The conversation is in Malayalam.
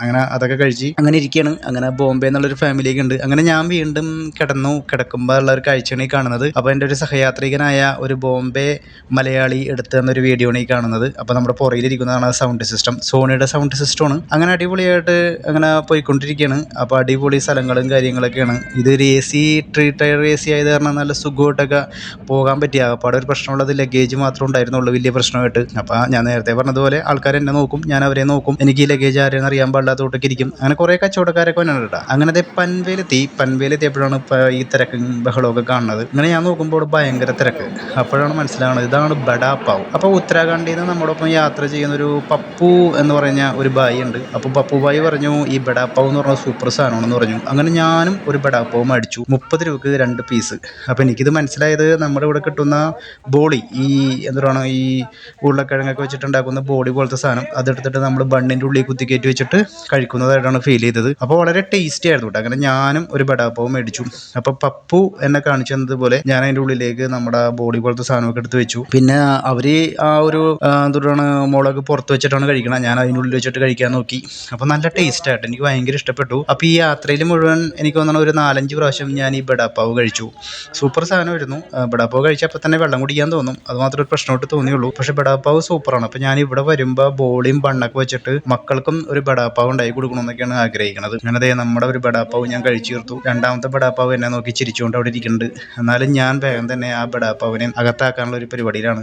അങ്ങനെ അതൊക്കെ കഴിച്ച് അങ്ങനെ ഇരിക്കുകയാണ് അങ്ങനെ ബോംബെ എന്നുള്ളൊരു ഫാമിലിയൊക്കെ ഉണ്ട്. അങ്ങനെ ഞാൻ വീണ്ടും കിടന്നു. കിടക്കുമ്പോൾ ഉള്ള ഒരു കാഴ്ചയാണ് ഈ കാണുന്നത്. അപ്പോൾ എന്റെ ഒരു സഹയാത്രികനായ ഒരു ബോംബെ മലയാളി എടുത്തു തന്നൊരു വീഡിയോ ആണ് ഈ കാണുന്നത്. അപ്പോൾ നമ്മുടെ പുറയിലിരിക്കുന്നതാണ് സൗണ്ട് സിസ്റ്റം സോണിയുടെ സൗണ്ട് സിസ്റ്റമാണ് അങ്ങനെ അടിപൊളിയായിട്ട് അങ്ങനെ പോയിക്കൊണ്ടിരിക്കുകയാണ് അപ്പോൾ അടിപൊളി സ്ഥലങ്ങളും കാര്യങ്ങളൊക്കെയാണ്. ഇതൊരു A C three tier A C ആയത് കാരണം നല്ല സുഖമായിട്ടൊക്കെ പോകാൻ പറ്റിയ അപ്പോൾ ഒരു പ്രശ്നമുള്ളത് ലഗേജ് മാത്രം ഉണ്ടായിരുന്നുള്ളൂ. വലിയ പ്രശ്നമായിട്ട്. അപ്പോൾ ഞാൻ നേരത്തെ പറഞ്ഞതുപോലെ ആൾക്കാർ എന്നെ നോക്കും. ഞാൻ അവരെ നോക്കും. എനിക്ക് ഈ ലഗേജ് ആരെയെന്ന് അറിയാൻ പാടില്ലാത്തോട്ടൊക്കെ ഇരിക്കും. അങ്ങനെ കുറേ കച്ചവടക്കാരൊക്കെ വന്നിട്ടുണ്ട് കേട്ടോ. അങ്ങനെ അതേ പൻവേലെത്തി പൻവേലെത്തിയപ്പോഴാണ് ഇപ്പോൾ ഈ തിരക്കും ബഹളമൊക്കെ കാണുന്നത്. അങ്ങനെ ഞാൻ നോക്കുമ്പോൾ ഭയങ്കര തിരക്ക്. അപ്പോഴാണ് മനസ്സിലാവുന്നത് ഇതാണ് ബഡാപ്പാവ് അപ്പോൾ ഉത്തരാഖണ്ഡിൽ നിന്ന് നമ്മോടൊപ്പം യാത്ര ചെയ്യുന്ന ഒരു പപ്പു എന്ന് പറഞ്ഞ ഒരു ബായി ഉണ്ട്. അപ്പോൾ പപ്പു ബായി പറഞ്ഞു ഈ ബഡാപ്പാവ് എന്ന് പറഞ്ഞ സൂപ്പർ സാധനമാണെന്ന് പറഞ്ഞു. അങ്ങനെ ഞാനും ഒരു ബഡാപ്പാവ് മേടിച്ചു. മുപ്പത് രൂപക്ക് രണ്ട് പീസ് അപ്പോൾ എനിക്കിത് മനസ്സിലായത് നമ്മുടെ ഇവിടെ കിട്ടുന്ന ബോളി ഈ എന്താ പറയുക ഈ ഉരുളക്കിഴങ്ങൊക്കെ വെച്ചിട്ടുണ്ടാക്കുന്ന ബോളി പോലത്തെ സാധനം. അതെടുത്തിട്ട് നമ്മൾ ബണ്ണിന്റെ ഉള്ളിൽ കുത്തിക്കയറ്റി വെച്ചിട്ട് കഴിക്കുന്നതായിട്ടാണ് ഫീൽ ചെയ്തത്. അപ്പോൾ വളരെ ടേസ്റ്റി ആയിരുന്നു കേട്ടോ അങ്ങനെ ഞാനും ഒരു ബഡാപ്പാവ് മേടിച്ചു. അപ്പോൾ പപ്പു എന്നെ കാണിച്ചു തന്നതുപോലെ ഞാൻ അതിന്റെ ഉള്ളിലേക്ക് നമ്മുടെ ബോഡി പോലത്തെ സാധനമൊക്കെ എടുത്ത് വെച്ചു. പിന്നെ അവർ ആ ഒരു എന്തുകൊണ്ടാണ് മുളക് പുറത്ത് വെച്ചിട്ടാണ് കഴിക്കണം ഞാൻ അതിന്റെ ഉള്ളിൽ വെച്ചിട്ട് കഴിക്കാൻ നോക്കി. അപ്പോൾ നല്ല ടേസ്റ്റ് ആയിട്ട്. എനിക്ക് ഭയങ്കര ഇഷ്ടപ്പെട്ടു. അപ്പോൾ ഈ യാത്രയിൽ മുഴുവൻ എനിക്ക് വന്ന ഒരു നാലഞ്ച് പ്രാവശ്യം ഞാൻ ഈ ബഡാപ്പാവ് കഴിച്ചു. സൂപ്പർ സാധനമായിരുന്നു. ബടാപ്പാവ് കഴിച്ചപ്പോൾ തന്നെ വെള്ളം കുടിക്കാൻ തോന്നും. അത് മാത്രമേ ഒരു പ്രശ്നമായിട്ട് തോന്നിയുള്ളൂ. പക്ഷേ ബഡാപ്പാവ് സൂപ്പറാണ്. അപ്പോൾ ഞാൻ ഇവിടെ വരുമ്പോൾ ബോളിയും ബണ്ണൊക്കെ വെച്ചിട്ട് മക്കൾക്കും ഒരു ബഡാപ്പാവ് ഉണ്ടാക്കി കൊടുക്കണമെന്നൊക്കെയാണ് ആഗ്രഹിക്കുന്നത് അങ്ങനെ അതേ നമ്മുടെ ഒരു ബടാപ്പാവ് ഞാൻ കഴിച്ചു തീർത്തു. രണ്ടാമത്തെ ബടാപ്പാവ് എന്നെ നോക്കി ചിരിച്ചുകൊണ്ട് അവിടെ ഇരിക്കുന്നുണ്ട്. എന്നാലും ഞാൻ വേഗം തന്നെ ആ ബടാപ്പാവിനെ അകത്താക്കാനുള്ള ഒരു പരിപാടിയിലാണ്.